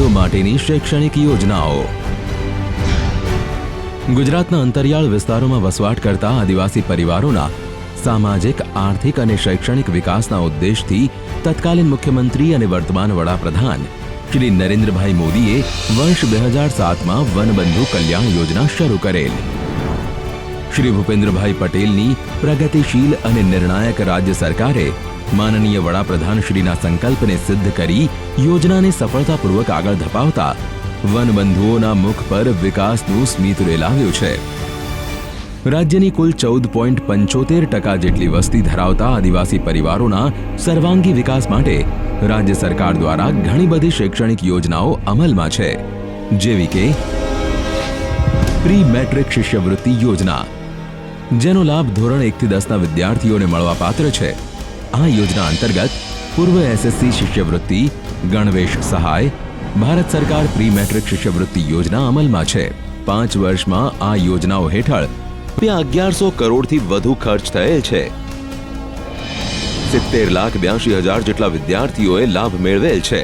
આદિવાસીઓ માટેની શૈક્ષણિક યોજનાઓ. ગુજરાતના અંતરિયાળ વિસ્તારોમાં વસવાટ કરતા આદિવાસી પરિવારોના સામાજિક, આર્થિક અને શૈક્ષણિક વિકાસના ઉદ્દેશથી તત્કાલીન મુખ્યમંત્રી અને વર્તમાન વડાપ્રધાન શ્રી નરેન્દ્રભાઈ મોદીએ વર્ષ બે હજાર સાતમાં વનબંધુ કલ્યાણ યોજના શરૂ કરેલ. શ્રી ભૂપેન્દ્રભાઈ પટેલની પ્રગતિશીલ અને નિર્ણાયક રાજ્ય સરકારે માનનીય વડાપ્રધાન શ્રીના સંકલ્પને સિદ્ધ કરી યોજનાને સફળતાપૂર્વક આગળ ધપાવતા વનબંધુઓના મુખ પર વિકાસનું સ્મિત રેલાવ્યું છે. રાજ્યની કુલ ચૌદ પોઈન્ટ પંચોતેર ટકા જેટલી વસ્તી ધરાવતા આદિવાસી પરિવારોના સર્વાંગી વિકાસ માટે રાજ્ય સરકાર દ્વારા ઘણી બધી શૈક્ષણિક યોજનાઓ અમલમાં છે. જેવી કે પ્રી મેટ્રિક શિષ્યવૃત્તિ યોજના, જેનો લાભ ધોરણ એકથી દસના વિદ્યાર્થીઓને મળવાપાત્ર છે. આ યોજના અંતર્ગત પૂર્વ એસએસસી શિષ્યવૃત્તિ, ગણવેશ સહાય, ભારત સરકાર પ્રી મેટ્રિક શિષ્યવૃત્તિ યોજના અમલમાં છે. પાંચ વર્ષમાં આ યોજનાઓ હેઠળ રૂપિયા અગિયારસો કરોડથી વધુ ખર્ચ થયેલ છે. સિત્તેર લાખ બ્યાસી હજાર જેટલા વિદ્યાર્થીઓએ લાભ મેળવેલ છે.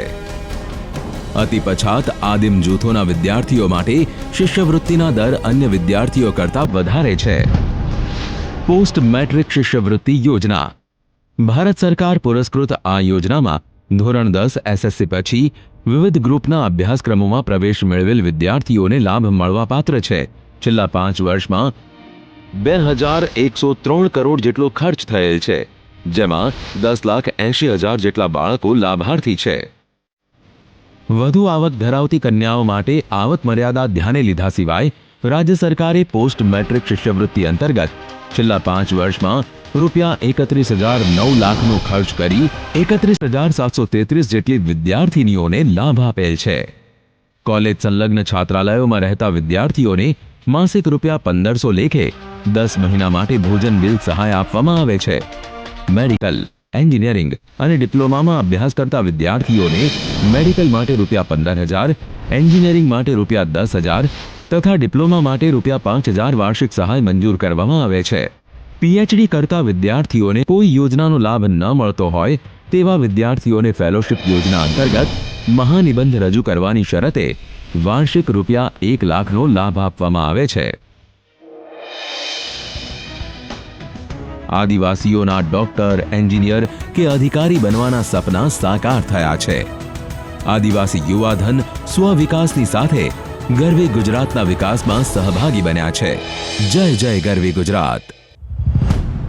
અતિ પછાત આદિમ જૂથોના વિદ્યાર્થીઓ માટે શિષ્યવૃત્તિના દર અન્ય વિદ્યાર્થીઓ કરતા વધારે છે. પોસ્ટ મેટ્રિક શિષ્યવૃત્તિ યોજના ભારત સરકાર પુરસ્કૃત આ યોજનામાં ધોરણ દસ એસએસસી પછી વિવિધ ગ્રુપના અભ્યાસક્રમોમાં પ્રવેશ મેળવેલ વિદ્યાર્થીઓને લાભ મળવાપાત્ર છે. છેલ્લા પાંચ વર્ષમાં બે હજાર એકસો ત્રણ કરોડ જેટલો ખર્ચ થયેલ છે, જેમાં દસ લાખ એંશી હજાર જેટલા બાળકો લાભાર્થી છે. વધુ આવક ધરાવતી કન્યાઓ માટે આવક મર્યાદા ધ્યાને લીધા સિવાય રાજ્ય સરકારે પોસ્ટ મેટ્રિક શિષ્યવૃત્તિ અંતર્ગત છેલ્લા પાંચ વર્ષમાં રૂપિયા એકત્રીસ હજાર નવ લાખનો ખર્ચ કરી એકત્રીસ હજાર સાતસો તેત્રીસ જેટલી વિદ્યાર્થીનીઓને લાભ આપેલ છે. કોલેજ સંલગ્ન છાત્રાલયોમાં રહેતા વિદ્યાર્થીઓને માસિક રૂપિયા પંદરસો લેખે દસ મહિના માટે ભોજન બિલ સહાય આપવામાં આવે છે. મેડિકલ, એન્જિનિયરિંગ અને ડિપ્લોમામાં અભ્યાસ કરતા વિદ્યાર્થીઓને મેડિકલ માટે રૂપિયા પંદર હજાર એન્જિનિયરિંગ માટે રૂપિયા દસ હજાર તથા ડિપ્લોમા માટે રૂપિયા પાંચ હજાર વાર્ષિક સહાય મંજૂર કરવામાં આવે છે. પીએચડી કરતા વિદ્યાર્થીઓને કોઈ યોજનાનો લાભ ન મળતો હોય, તેવા વિદ્યાર્થીઓને ફેલોશિપ યોજના અંતર્ગત મહાનિબંધ રજૂ કરવાની શરતે વાર્ષિક રૂપિયા એક લાખનો લાભ આપવામાં આવે છે. આદિવાસીઓના ડોક્ટર, એન્જિનિયર કે અધિકારી બનવાના સપના સાકાર થયા છે. આદિવાસી યુવાધન સ્વવિકાસની સાથે ગરવી ગુજરાતના વિકાસમાં સહભાગી બન્યા છે. જય જય ગરવી ગુજરાત.